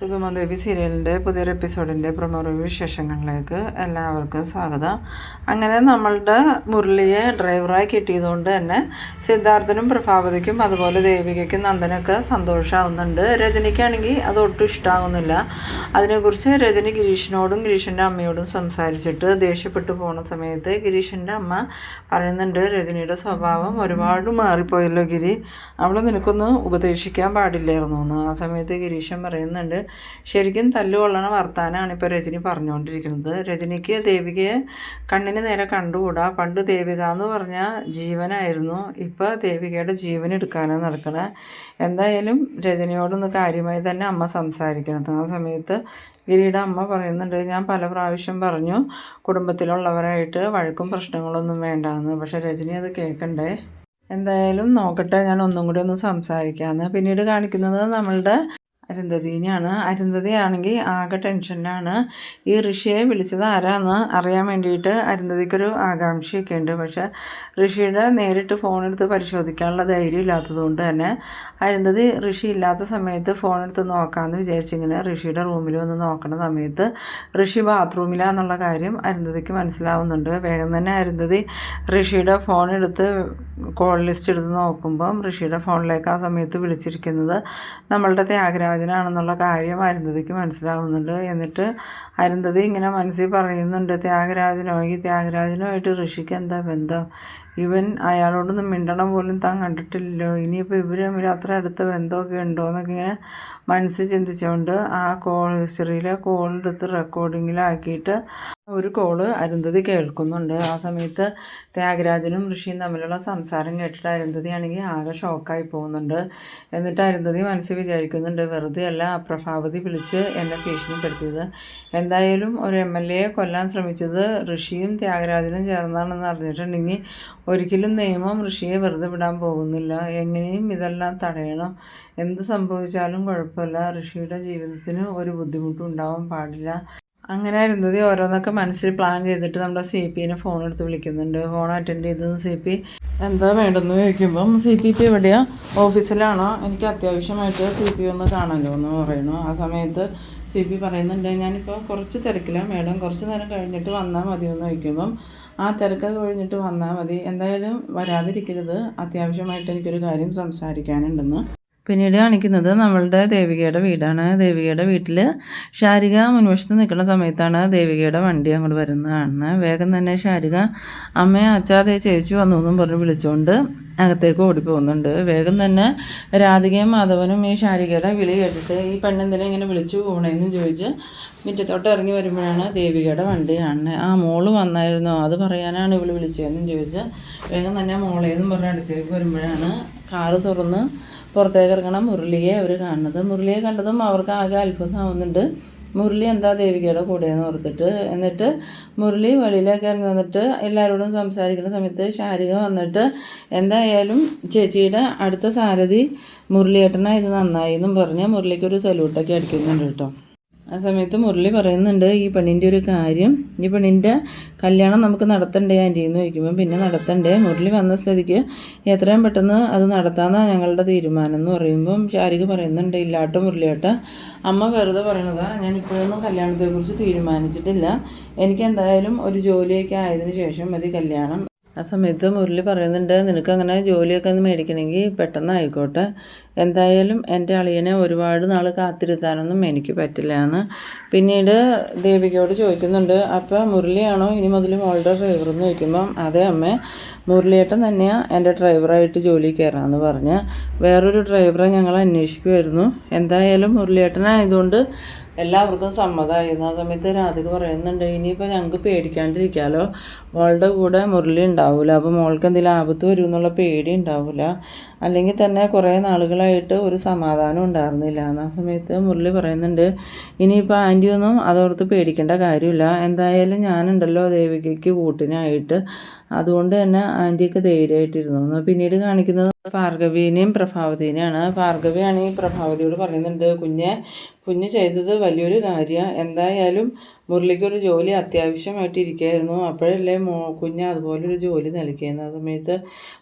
സുഗമദേവി സീരിയലിന്റെ പുതിയൊരു എപ്പിസോഡിന്റെ promo review വിശേഷങ്ങളിലേക്ക് എല്ലാവർക്കും സ്വാഗതം. അങ്ങനെ നമ്മളുടെ മുരളിയെ ഡ്രൈവറായി കിട്ടിയതുകൊണ്ട് തന്നെ സിദ്ധാർത്ഥനും പ്രഭാവതിക്കും അതുപോലെ ദേവികയ്ക്കും നന്ദനൊക്കെ സന്തോഷമാവുന്നുണ്ട് രജനിക്കാണെങ്കിൽ അത് ഒട്ടും ഇഷ്ടമാകുന്നില്ല അതിനെക്കുറിച്ച് രജനി ഗിരീഷിനോടും ഗിരീഷിന്റെ അമ്മയോടും സംസാരിച്ചിട്ട് ദേഷ്യപ്പെട്ടു പോണ സമയത്ത് ഗിരീഷിന്റെ അമ്മ പറയുന്നുണ്ട് രജനിയുടെ സ്വഭാവം ഒരുപാട് മാറിപ്പോയല്ലോ ഗിരി. അവളെ നിനക്കൊന്ന് ഉപദേശിക്കാൻ പാടില്ലായിരുന്നു എന്ന് ആ സമയത്ത് ഗിരീഷൻ പറയുന്നുണ്ട് ശരിക്കും തല്ലുകൊള്ളണ വർത്താനാണ് ഇപ്പോൾ രജനി പറഞ്ഞുകൊണ്ടിരിക്കുന്നത് രജനിക്ക് ദേവികയെ കണ്ണിന് നേരെ കണ്ടുകൂടാ? പണ്ട് ദേവിക എന്ന് പറഞ്ഞാൽ ജീവനായിരുന്നു. ഇപ്പോൾ ദേവികയുടെ ജീവൻ എടുക്കാനാണ് നടക്കണേ. എന്തായാലും രജനിയോടൊന്ന് കാര്യമായി തന്നെ അമ്മ സംസാരിക്കണം. ആ സമയത്ത് ഗിരിയുടെ അമ്മ പറയുന്നുണ്ട് ഞാൻ പല പ്രാവശ്യം പറഞ്ഞു കുടുംബത്തിലുള്ളവരായിട്ട് വഴക്കും പ്രശ്നങ്ങളൊന്നും വേണ്ടാന്ന്. പക്ഷേ രജനി അത് കേൾക്കണ്ടേ? എന്തായാലും നോക്കട്ടെ ഞാൻ ഒന്നും കൂടി ഒന്ന് സംസാരിക്കാമെന്ന് പിന്നീട് കാണിക്കുന്നത് നമ്മളുടെ അരുന്ധതിനെയാണ് അരുന്ധതി ആണെങ്കിൽ ആകെ ടെൻഷനിലാണ് ഈ ഋഷിയെ വിളിച്ചത് ആരാന്ന് അറിയാൻ വേണ്ടിയിട്ട് അരുന്ധതിക്കൊരു ആകാംക്ഷയൊക്കെ ഉണ്ട് പക്ഷെ ഋഷിയുടെ നേരിട്ട് ഫോണെടുത്ത് പരിശോധിക്കാനുള്ള ധൈര്യം ഇല്ലാത്തതുകൊണ്ട് തന്നെ അരുന്ധതി ഋഷി ഇല്ലാത്ത സമയത്ത് ഫോണെടുത്ത് നോക്കാമെന്ന് വിചാരിച്ചിങ്ങനെ ഋഷിയുടെ റൂമിൽ വന്ന് നോക്കുന്ന സമയത്ത് ഋഷി ബാത്റൂമിലാന്നുള്ള കാര്യം അരുന്ധതിക്ക് മനസ്സിലാവുന്നുണ്ട്. വേഗം തന്നെ അരുന്ധതി ഋഷിയുടെ ഫോണെടുത്ത് കോൾ ലിസ്റ്റ് എടുത്ത് നോക്കുമ്പം ഋഷിയുടെ ഫോണിലേക്ക് ആ സമയത്ത് വിളിച്ചിരിക്കുന്നത് നമ്മളുടെ ത്യാഗരാജനാണെന്നുള്ള കാര്യം അരുന്ധതിക്ക് മനസ്സിലാവുന്നുണ്ട്. എന്നിട്ട് അരുന്ധതി ഇങ്ങനെ മനസ്സിൽ പറയുന്നുണ്ട് ത്യാഗരാജനോ ഈ ത്യാഗരാജനുമായിട്ട് ഋഷിക്ക് എന്താ ബന്ധം? ഇവൻ അയാളോടൊന്നും മിണ്ടണം പോലും താൻ കണ്ടിട്ടില്ലല്ലോ. ഇനിയിപ്പോൾ ഇവർ തമ്മിൽ അത്ര അടുത്ത ബന്ധമൊക്കെ ഉണ്ടോ? എന്നൊക്കെ ഇങ്ങനെ മനസ്സിൽ ചിന്തിച്ചുകൊണ്ട് ആ കോൾ ഹിസ്റ്ററിയിലെ കോൾ എടുത്ത് റെക്കോർഡിങ്ങിലാക്കിയിട്ട് ഒരു കോൾ അരുന്ധതി കേൾക്കുന്നുണ്ട്. ആ സമയത്ത് ത്യാഗരാജനും ഋഷിയും തമ്മിലുള്ള സംസാരം കേട്ടിട്ട് അരുന്ധതി ആണെങ്കിൽ ആകെ ഷോക്കായി പോകുന്നുണ്ട്. എന്നിട്ട് അരുന്ധതി മനസ്സിൽ വിചാരിക്കുന്നുണ്ട് വെറുതെ അല്ല പ്രഭാവതി വിളിച്ച് എന്നെ ഭീഷണിപ്പെടുത്തിയത്. എന്തായാലും ഒരു എം എൽ എയെ കൊല്ലാൻ ശ്രമിച്ചത് ഋഷിയും ത്യാഗരാജനും ചേർന്നാണെന്ന് അറിഞ്ഞിട്ടുണ്ടെങ്കിൽ ഒരിക്കലും നിയമം ഋഷിയെ വെറുതെ വിടാൻ പോകുന്നില്ല. എങ്ങനെയും ഇതെല്ലാം തടയണം. എന്ത് സംഭവിച്ചാലും കുഴപ്പമില്ല. ഋഷിയുടെ ജീവിതത്തിന് ഒരു ബുദ്ധിമുട്ടും ഉണ്ടാവാൻ പാടില്ല. അങ്ങനെ ഇരുന്നത് ഓരോന്നൊക്കെ മനസ്സിൽ പ്ലാൻ ചെയ്തിട്ട് നമ്മുടെ സി പിനെ ഫോൺ എടുത്ത് വിളിക്കുന്നുണ്ട്. ഫോൺ അറ്റൻഡ് ചെയ്തത് സി പി എന്താ വേണ്ടെന്ന് ചോദിക്കുമ്പം സി പി ഇപ്പം എവിടെയാ? ഓഫീസിലാണോ എനിക്ക് അത്യാവശ്യമായിട്ട് സി പി ഒന്ന് കാണാമല്ലോ എന്ന് പറയണു ആ സമയത്ത് സി പി പറയുന്നുണ്ട് ഞാനിപ്പോൾ കുറച്ച് തിരക്കിലാണ് മേഡം കുറച്ച് നേരം കഴിഞ്ഞിട്ട് വന്നാൽ മതി എന്ന് ചോദിക്കുമ്പം ആ തിരക്കൊക്കെ കഴിഞ്ഞിട്ട് വന്നാൽ മതി. എന്തായാലും വരാതിരിക്കരുത്. അത്യാവശ്യമായിട്ട് എനിക്കൊരു കാര്യം സംസാരിക്കാനുണ്ടെന്ന്. പിന്നീട് കാണിക്കുന്നത് നമ്മളുടെ ദേവികയുടെ വീടാണ്. ദേവികയുടെ വീട്ടിൽ ശാരിക മുൻവശത്ത് നിൽക്കുന്ന സമയത്താണ് ദേവികയുടെ വണ്ടി അങ്ങോട്ട് വരുന്നത് കാണുന്നത് വേഗം തന്നെ ശാരിക അമ്മയെ അച്ഛാതെ ചേച്ചി വന്നു എന്നും പറഞ്ഞ് വിളിച്ചുകൊണ്ട് അകത്തേക്ക് ഓടിപ്പോകുന്നുണ്ട്. വേഗം തന്നെ രാധികയും മാധവനും ഈ ശാരികയുടെ വിളി കേട്ടിട്ട് ഈ പെണ്ണെന്തിനെ ഇങ്ങനെ വിളിച്ചു പോകണേന്നും ചോദിച്ച് മുറ്റത്തോട്ട് ഇറങ്ങി വരുമ്പോഴാണ് ദേവികയുടെ വണ്ടി കാണുന്നത്. ആ മോൾ വന്നായിരുന്നോ? അത് പറയാനാണ് ഇവൾ വിളിച്ചതെന്നും ചോദിച്ച് വേഗം തന്നെ മോളേന്നും പറഞ്ഞ് അടുത്തേക്ക് വരുമ്പോഴാണ് കാറ് തുറന്ന് പുറത്തേക്ക് ഇറങ്ങണം മുരളിയെ അവർ കാണുന്നത്. മുരളിയെ കണ്ടതും അവർക്ക് ആകെ അത്ഭുതമാവുന്നുണ്ട്. മുരളി എന്താ ദേവികയുടെ കൂടെയെന്ന് ഓർത്തിട്ട് എന്നിട്ട് മുരളി വെളിയിലേക്ക് ഇറങ്ങി വന്നിട്ട് എല്ലാവരോടും സംസാരിക്കുന്ന സമയത്ത് ശാരിക വന്നിട്ട് എന്തായാലും ചേച്ചിയുടെ അടുത്ത സാരഥി മുരളിയേട്ടനായത് നന്നായി എന്നും പറഞ്ഞ് മുരളിക്കൊരു സല്യൂട്ടൊക്കെ അടിക്കുന്നുണ്ട് കേട്ടോ. ആ സമയത്ത് മുരളി പറയുന്നുണ്ട് ഈ പെണ്ണിന്റെ ഒരു കാര്യം ഈ പെണ്ണിന്റെ കല്യാണം നമുക്ക് നടത്തണ്ടേ ആന്റി എന്ന് ചോദിക്കുമ്പോൾ പിന്നെ നടത്തണ്ടേ. മുരളി വന്ന സ്ഥിതിക്ക് എത്രയും പെട്ടെന്ന് അത് നടത്താമെന്നാണ് ഞങ്ങളുടെ തീരുമാനം എന്ന് പറയുമ്പം ചാരിക പറയുന്നുണ്ട് ഇല്ലാട്ടോ മുരളിയേട്ട അമ്മ വെറുതെ പറയണതാ. ഞാൻ ഇപ്പോഴൊന്നും കല്യാണത്തെക്കുറിച്ച് തീരുമാനിച്ചിട്ടില്ല. എനിക്ക് എന്തായാലും ഒരു ജോലിയൊക്കെ ആയതിനു ശേഷം മതി കല്യാണം. ആ സമയത്ത് മുരളി പറയുന്നുണ്ട് നിനക്ക് അങ്ങനെ ജോലിയൊക്കെ ഒന്ന് മേടിക്കണമെങ്കിൽ പെട്ടെന്ന് ആയിക്കോട്ടെ എന്തായാലും എന്റെ അളിയനെ ഒരുപാട് നാൾ കാത്തിരുത്താനൊന്നും എനിക്ക് പറ്റില്ല എന്ന് പിന്നീട് ദേവികയോട് ചോദിക്കുന്നുണ്ട് അപ്പോൾ മുരളിയാണോ ഇനി മുതൽ മോളുടെ ഡ്രൈവർ എന്ന് ചോദിക്കുമ്പം അതേ അമ്മേ മുരളിയേട്ടൻ തന്നെയാണ് എന്റെ ഡ്രൈവറായിട്ട് ജോലി കയറാമെന്ന് പറഞ്ഞ് വേറൊരു ഡ്രൈവറെ ഞങ്ങൾ അന്വേഷിക്കുമായിരുന്നു എന്തായാലും മുരളിയേട്ടനായതുകൊണ്ട് എല്ലാവർക്കും സമ്മതമായിരുന്നു ആ സമയത്ത് രാധിക പറയുന്നുണ്ട് ഇനിയിപ്പോൾ ഞങ്ങൾക്ക് പേടിക്കാണ്ടിരിക്കാമല്ലോ മോളുടെ കൂടെ മുരളി ഉണ്ടാവില്ല അപ്പോൾ മോൾക്ക് എന്തെങ്കിലും ആപത്ത് വരും എന്നുള്ള പേടി ഉണ്ടാവില്ല അല്ലെങ്കിൽ തന്നെ കുറേ നാളുകളായിട്ട് ഒരു സമാധാനം ഉണ്ടായിരുന്നില്ല. ആ സമയത്ത് മുരളി പറയുന്നുണ്ട് ഇനിയിപ്പോൾ ആന്റി ഒന്നും അതോർത്ത് പേടിക്കേണ്ട കാര്യമില്ല. എന്തായാലും ഞാനുണ്ടല്ലോ ദേവികയ്ക്ക് കൂട്ടിനായിട്ട്. അതുകൊണ്ട് തന്നെ ആന്റിയൊക്കെ ധൈര്യമായിട്ടിരുന്നു. പിന്നീട് കാണിക്കുന്നത് ഭാർഗവീനെയും പ്രഭാവതീനെയാണ്. ഈ പ്രഭാവതിയോട് പറയുന്നുണ്ട് കുഞ്ഞെ കുഞ്ഞ് ചെയ്തത് വലിയൊരു കാര്യമാണ് എന്തായാലും മുരളിക്കൊരു ജോലി അത്യാവശ്യമായിട്ട് അപ്പോഴല്ലേ മോ കുഞ്ഞ് അതുപോലൊരു ജോലി നൽകിയിരുന്നു സമയത്ത്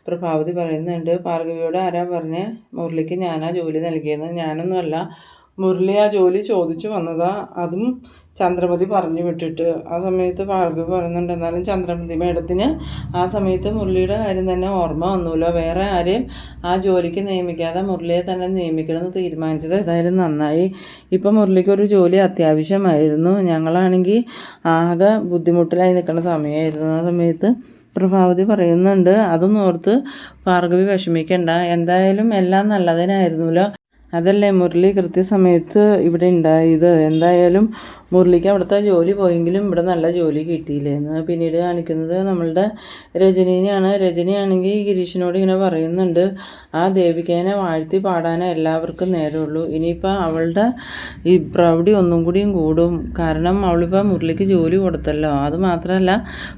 പ്രഭാവതി പറയുന്നുണ്ട് ഭാർഗവിയോട് ആരാ പറഞ്ഞ്? മുരളിക്ക് ഞാനാ ജോലി നൽകിയെന്ന്. ഞാനൊന്നുമല്ല മുരളി ആ ജോലി ചോദിച്ചു വന്നതാ. അതും ചന്ദ്രമതി പറഞ്ഞു വിട്ടിട്ട്. ആ സമയത്ത് ഭാർഗവി പറയുന്നുണ്ട് എന്നാലും ചന്ദ്രമതി മേഡത്തിന് ആ സമയത്ത് മുരളിയുടെ കാര്യം തന്നെ ഓർമ്മ വന്നൂല്ലോ. വേറെ ആരെയും ആ ജോലിക്ക് നിയമിക്കാതെ മുരളിയെ തന്നെ നിയമിക്കണമെന്ന് തീരുമാനിച്ചത് ഏതായാലും നന്നായി. ഇപ്പം മുരളിക്കൊരു ജോലി അത്യാവശ്യമായിരുന്നു. ഞങ്ങളാണെങ്കിൽ ആകെ ബുദ്ധിമുട്ടിലായി നിൽക്കുന്ന സമയമായിരുന്നു. ആ സമയത്ത് പ്രഭാവതി പറയുന്നുണ്ട് അതൊന്നും ഓർത്ത് ഭാർഗവി വിഷമിക്കണ്ട. എന്തായാലും എല്ലാം നല്ലതിനായിരുന്നല്ലോ. അതല്ലേ മുരളി കൃത്യസമയത്ത് ഇവിടെ ഉണ്ടായത്? എന്തായാലും മുരളിക്ക് അവിടുത്തെ ജോലി പോയെങ്കിലും ഇവിടെ നല്ല ജോലി കിട്ടിയില്ലായിരുന്നു പിന്നീട് കാണിക്കുന്നത് നമ്മളുടെ രജനീനെയാണ്. രജനിയാണെങ്കിൽ ഗിരീഷിനോട് ഇങ്ങനെ പറയുന്നുണ്ട് ആ ദേവികേനെ വാഴ്ത്തി പാടാനേ എല്ലാവർക്കും നേരമുള്ളൂ. ഇനിയിപ്പോൾ അവളുടെ ഈ പ്രൗഢി ഒന്നും കൂടിയും കൂടും. കാരണം അവളിപ്പോൾ മുരളിക്ക് ജോലി കൊടുത്തല്ലോ. അത് മാത്രമല്ല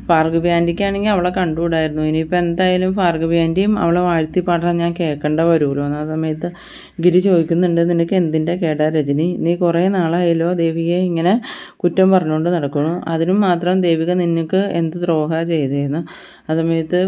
ഫാർഗ് ആന്റിക്കാണെങ്കിൽ അവളെ കണ്ടുകൂടായിരുന്നു. ഇനിയിപ്പോൾ എന്തായാലും ഫാർഗ് ആന്റിയും അവളെ വാഴ്ത്തി പാടാൻ ഞാൻ കേൾക്കേണ്ട വരുമല്ലോ. ആ സമയത്ത് ഗിരി ചോദിക്കുന്നുണ്ട് നിനക്ക് എന്തിന്റെ കേടാ രജനി? നീ കുറേ നാളായല്ലോ ദേവിയെ ഇങ്ങനെ കുറ്റം പറഞ്ഞുകൊണ്ട് നടക്കുന്നു. അതിനും മാത്രം ദേവിക നിനക്ക് എന്ത് ദ്രോഹ ചെയ്തതെന്ന് ആ സമയത്ത്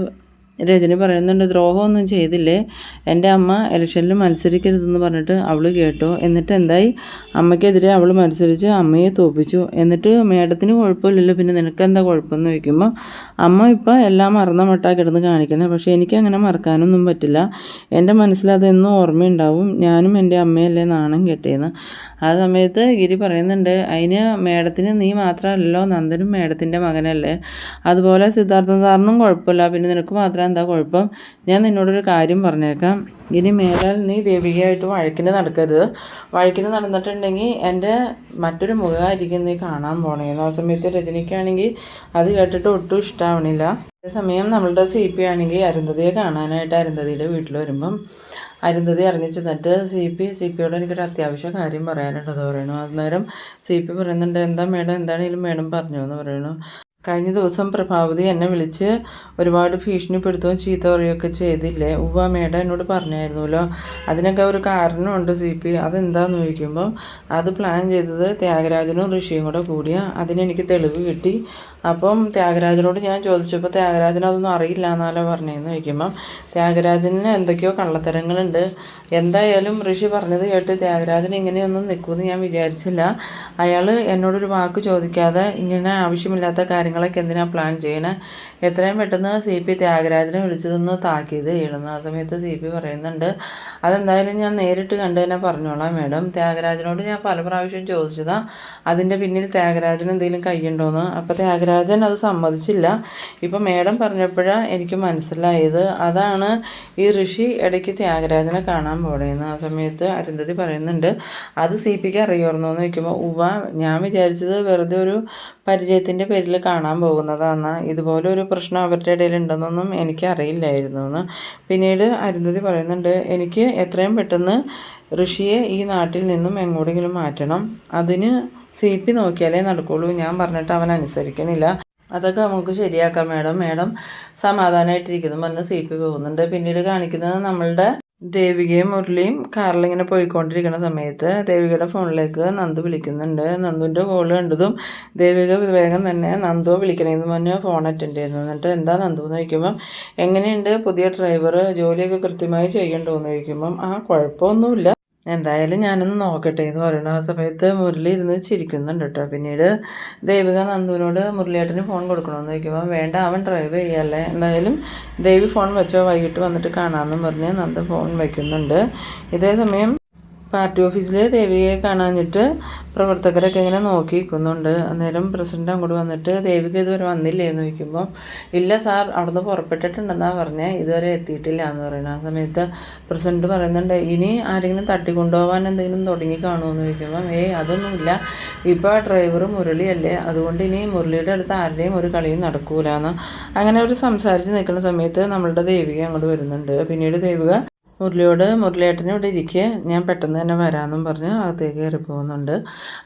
രജനി പറയുന്നുണ്ട് ദ്രോഹമൊന്നും ചെയ്തില്ലേ? എന്റെ അമ്മ ഇലക്ഷനിൽ മത്സരിക്കരുതെന്ന് പറഞ്ഞിട്ട് അവൾ കേട്ടു. എന്നിട്ട് എന്തായി? അമ്മയ്ക്കെതിരെ അവൾ മത്സരിച്ച് അമ്മയെ തോപ്പിച്ചു. എന്നിട്ട് മേഡത്തിന് കുഴപ്പമില്ലല്ലോ പിന്നെ നിനക്ക് എന്താ കുഴപ്പമെന്ന് ചോദിക്കുമ്പോൾ അമ്മ ഇപ്പോൾ എല്ലാം മറന്ന മട്ടാ കിടന്ന് കാണിക്കുന്നത് പക്ഷേ എനിക്ക് അങ്ങനെ മറക്കാനൊന്നും പറ്റില്ല. എന്റെ മനസ്സിൽ അതെന്നും ഓർമ്മയുണ്ടാവും. ഞാനും എന്റെ അമ്മയല്ലേ നാണം കെട്ടിയെന്ന് ആ സമയത്ത് ഗിരി പറയുന്നുണ്ട് അതിന് മേഡത്തിന് നീ മാത്രമല്ലല്ലോ നന്ദനും മേഡത്തിന്റെ മകനല്ലേ? അതുപോലെ സിദ്ധാർത്ഥ സാറിനും കുഴപ്പമില്ല. പിന്നെ നിനക്ക് മാത്രം എന്താ കുഴപ്പം? ഞാൻ നിന്നോടൊരു കാര്യം പറഞ്ഞേക്കാം. ഇനി മേലാൽ നീ ദേവികയായിട്ട് വഴക്കിന് നടക്കരുത്. വഴക്കിന് നടന്നിട്ടുണ്ടെങ്കിൽ എന്റെ മറ്റൊരു മുഖമായിരിക്കും നീ കാണാൻ പോണേന്ന് ആ സമയത്ത് രജനിക്കാണെങ്കിൽ അത് കേട്ടിട്ട് ഒട്ടും ഇഷ്ടമാവണില്ല അതേസമയം നമ്മളുടെ സി പി ആണെങ്കിൽ അരുന്ധതിയെ കാണാനായിട്ട് അരുന്ധതിയുടെ വീട്ടിൽ വരുമ്പം അരുന്ധതി അറിഞ്ഞു ചെന്നിട്ട് സി പി സി പിയോട് എനിക്കൊരു അത്യാവശ്യ കാര്യം പറയാനുണ്ടെന്ന് പറയണു അന്നേരം സി പി പറയുന്നുണ്ട് എന്താ മേഡം എന്താണെങ്കിലും മേഡം പറഞ്ഞു എന്ന് പറയണു. കഴിഞ്ഞ ദിവസം പ്രഭാവതി എന്നെ വിളിച്ച് ഒരുപാട് ഭീഷണിപ്പെടുത്തുകയും ചീത്ത പറയുകയൊക്കെ ചെയ്തില്ലേ? ഉവ്വ മേഡം എന്നോട് പറഞ്ഞായിരുന്നല്ലോ. അതിനൊക്കെ ഒരു കാരണമുണ്ട് സി പി. അതെന്താന്ന് ചോദിക്കുമ്പം അത് പ്ലാൻ ചെയ്തത് ത്യാഗരാജനും ഋഷിയും കൂടെ കൂടിയ. അതിനെനിക്ക് തെളിവ് കിട്ടി. അപ്പം ത്യാഗരാജനോട് ഞാൻ ചോദിച്ചപ്പോൾ ത്യാഗരാജൻ അതൊന്നും അറിയില്ല എന്നാലോ പറഞ്ഞതെന്ന് ചോദിക്കുമ്പം ത്യാഗരാജന് എന്തൊക്കെയോ കള്ളത്തരങ്ങളുണ്ട്. എന്തായാലും ഋഷി പറഞ്ഞത് കേട്ട് ത്യാഗരാജൻ ഇങ്ങനെയൊന്നും നിൽക്കുമെന്ന് ഞാൻ വിചാരിച്ചില്ല. അയാൾ എന്നോടൊരു വാക്ക് ചോദിക്കാതെ ഇങ്ങനെ ആവശ്യമില്ലാത്ത കാര്യങ്ങളൊക്കെ എന്തിനാണ് പ്ലാൻ ചെയ്യണേ? എത്രയും പെട്ടെന്ന് സി പി ത്യാഗരാജനെ വിളിച്ചതെന്ന് താക്കീത് ചെയ്യണമെന്ന് ആ സമയത്ത് സി പി പറയുന്നുണ്ട് അതെന്തായാലും ഞാൻ നേരിട്ട് കണ്ടു തന്നെ പറഞ്ഞോളാം മേഡം. ത്യാഗരാജനോട് ഞാൻ പല പ്രാവശ്യം ചോദിച്ചതാണ് അതിന്റെ പിന്നിൽ ത്യാഗരാജൻ എന്തെങ്കിലും കൈയുണ്ടോയെന്ന് അപ്പോൾ ത്യാഗരാജൻ അത് സമ്മതിച്ചില്ല. ഇപ്പം മേഡം പറഞ്ഞപ്പോഴാണ് എനിക്ക് മനസ്സിലായത്. അതാണ് ഈ ഋഷി ഇടയ്ക്ക് ത്യാഗരാജനെ കാണാൻ പോണേന്ന്. ആ സമയത്ത് അരുന്ധതി പറയുന്നുണ്ട് അത് സി പിക്ക് അറിയാമായിരുന്നു എന്ന് ചോദിക്കുമ്പോൾ ഉവ ഞാൻ വിചാരിച്ചത് വെറുതെ ഒരു പരിചയത്തിന്റെ പേരിൽ കാണാൻ പോകുന്നതാണ് ഇതുപോലെ ഒരു പ്രശ്നം അവരുടെ ഇടയിൽ ഉണ്ടെന്നൊന്നും എനിക്ക് അറിയില്ലായിരുന്നു എന്ന് പിന്നീട് അരുന്ധതി പറയുന്നുണ്ട് എനിക്ക് എത്രയും പെട്ടെന്ന് ഋഷിയെ ഈ നാട്ടിൽ നിന്നും എങ്ങോട്ടെങ്കിലും മാറ്റണം. അതിന് സി പി നോക്കിയാലേ നടക്കുള്ളൂ. ഞാൻ പറഞ്ഞിട്ട് അവൻ അനുസരിക്കണില്ല. അതൊക്കെ നമുക്ക് ശരിയാക്കാം മേഡം. മേഡം സമാധാനമായിട്ടിരിക്കുന്നു പറഞ്ഞ് സി പി പോകുന്നുണ്ട്. പിന്നീട് കാണിക്കുന്നത് നമ്മളുടെ ദേവികയും മുരളിയും കാറിലിങ്ങനെ പോയിക്കൊണ്ടിരിക്കുന്ന സമയത്ത് ദേവികയുടെ ഫോണിലേക്ക് നന്ദു വിളിക്കുന്നുണ്ട്. നന്ദുവിന്റെ കോൾ കണ്ടതും ദേവിക വേഗം തന്നെ നന്ദു വിളിക്കണമെന്ന് പറഞ്ഞ് ഫോൺ അറ്റൻഡ് ചെയ്യുന്നു. എന്നിട്ട് എന്താ നന്ദു എന്ന് ചോദിക്കുമ്പം എങ്ങനെയുണ്ട് പുതിയ ഡ്രൈവർ ജോലിയൊക്കെ കൃത്യമായി ചെയ്യണ്ടോ? എന്ന് ചോദിക്കുമ്പം ആ കുഴപ്പമൊന്നുമില്ല. എന്തായാലും ഞാനൊന്ന് നോക്കട്ടെ എന്ന് പറയുന്ന ആ സമയത്ത് മുരളി ഇരുന്ന് ചിരിക്കുന്നുണ്ട് കേട്ടോ. പിന്നീട് ദേവിക നന്ദുവിനോട് മുരളിയേട്ടന് ഫോൺ കൊടുക്കണമെന്ന് ചോദിക്കുമ്പോൾ വേണ്ട അവൻ ഡ്രൈവ് ചെയ്യല്ലേ? എന്തായാലും ദേവി ഫോൺ വെച്ചോ? വൈകിട്ട് വന്നിട്ട് കാണാമെന്നും പറഞ്ഞ് നന്ദു ഫോൺ വയ്ക്കുന്നുണ്ട് ഇതേ സമയം പാർട്ടി ഓഫീസിൽ ദേവികയെ കാണാഞ്ഞിട്ട് പ്രവർത്തകരൊക്കെ ഇങ്ങനെ നോക്കി നിൽക്കുന്നുണ്ട് അന്നേരം പ്രസിഡന്റ് അങ്ങോട്ട് വന്നിട്ട് ദേവിക ഇതുവരെ വന്നില്ലേ എന്ന് ചോദിക്കുമ്പോൾ ഇല്ല സാർ അവിടുന്ന് പുറപ്പെട്ടിട്ടുണ്ടെന്നാണ് പറഞ്ഞത് ഇതുവരെ എത്തിയിട്ടില്ല എന്ന് പറയുന്നത് ആ സമയത്ത് പ്രസിഡന്റ് പറയുന്നുണ്ട് ഇനി ആരെങ്കിലും തട്ടിക്കൊണ്ടുപോകാൻ എന്തെങ്കിലും തുടങ്ങി കാണുമെന്ന് ചോദിക്കുമ്പോൾ ഏയ് അതൊന്നുമില്ല. ഇപ്പോൾ ഡ്രൈവർ മുരളിയല്ലേ അതുകൊണ്ട് ഇനി മുരളിയുടെ അടുത്ത് ആരുടെയും ഒരു കളിയും നടക്കൂലെന്ന്. അങ്ങനെ അവർ സംസാരിച്ച് നിൽക്കുന്ന സമയത്ത് നമ്മളുടെ ദേവിക അങ്ങോട്ട് വരുന്നുണ്ട്. പിന്നീട് ദേവിക മുരളിയോട് മുരളിയേട്ടനും ഇവിടെ ഇരിക്കുക ഞാൻ പെട്ടെന്ന് തന്നെ വരാമെന്നും പറഞ്ഞ് അകത്തേക്ക് കയറി പോകുന്നുണ്ട്.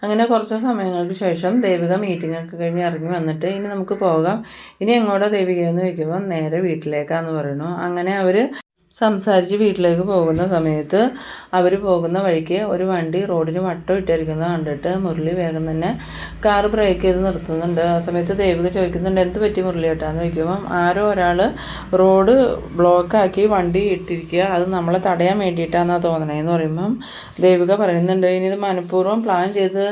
അങ്ങനെ കുറച്ച് സമയങ്ങൾക്ക് ശേഷം ദേവിക മീറ്റിംഗ് ഒക്കെ കഴിഞ്ഞ് ഇറങ്ങി വന്നിട്ട് ഇനി നമുക്ക് പോകാം. ഇനി എങ്ങോട്ടാ ദേവികയെന്ന് ചോദിക്കുമ്പോൾ നേരെ വീട്ടിലേക്കാന്ന് പറയുന്നു. അങ്ങനെ അവർ സംസാരിച്ച് വീട്ടിലേക്ക് പോകുന്ന സമയത്ത് അവർ പോകുന്ന വഴിക്ക് ഒരു വണ്ടി റോഡിന് വട്ടം ഇട്ടിരിക്കുന്നത് കണ്ടിട്ട് മുരളി വേഗം തന്നെ കാർ ബ്രേക്ക് ചെയ്ത് നിർത്തുന്നുണ്ട്. ആ സമയത്ത് ദേവിക ചോദിക്കുന്നുണ്ട് എന്ത് പറ്റി മുരളി ഏട്ടാന്ന് ചോദിക്കുമ്പം ആരോ ഒരാൾ റോഡ് ബ്ലോക്കാക്കി വണ്ടി ഇട്ടിരിക്കുക അത് നമ്മളെ തടയാൻ വേണ്ടിയിട്ടാണെന്നാണ് തോന്നണേന്ന് പറയുമ്പം ദേവിക പറയുന്നുണ്ട് ഇനി ഇത് മനഃപൂർവം പ്ലാൻ ചെയ്ത്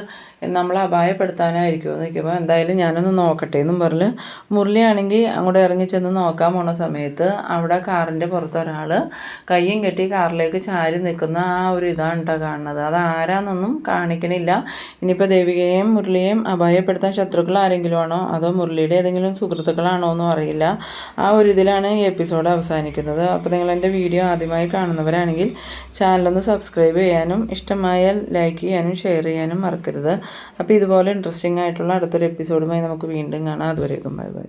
നമ്മളെ അപായപ്പെടുത്താനായിരിക്കും എന്ന് ചോദിക്കുമ്പോൾ എന്തായാലും ഞാനൊന്ന് നോക്കട്ടെ എന്നും പറഞ്ഞ് മുരളിയാണെങ്കിൽ അങ്ങോട്ട് ഇറങ്ങി ചെന്ന് നോക്കാൻ പോണ സമയത്ത് അവിടെ കാറിന്റെ പുറത്ത് ഒരാൾ കയ്യും കെട്ടി കാറിലേക്ക് ചാരി നിൽക്കുന്ന ആ ഒരു ഇതാണ് കേട്ടോ കാണുന്നത്. അത് ആരാന്നൊന്നും കാണിക്കണില്ല. ഇനിയിപ്പോൾ ദേവികയെയും മുരളിയെയും അപായപ്പെടുത്താൻ ശത്രുക്കൾ ആരെങ്കിലും ആണോ? അതോ മുരളിയുടെ ഏതെങ്കിലും സുഹൃത്തുക്കളാണോ എന്നും അറിയില്ല. ആ ഒരു ഇതിലാണ് ഈ എപ്പിസോഡ് അവസാനിക്കുന്നത്. അപ്പോൾ നിങ്ങൾ എന്റെ വീഡിയോ ആദ്യമായി കാണുന്നവരാണെങ്കിൽ ചാനലൊന്ന് സബ്സ്ക്രൈബ് ചെയ്യാനും ഇഷ്ടമായാൽ ലൈക്ക് ചെയ്യാനും ഷെയർ ചെയ്യാനും മറക്കരുത്. അപ്പോൾ ഇതുപോലെ ഇൻട്രസ്റ്റിംഗ് ആയിട്ടുള്ള അടുത്തൊരു എപ്പിസോഡുമായി നമുക്ക് വീണ്ടും കാണാം. അതുവരേക്കും ബൈ ബൈ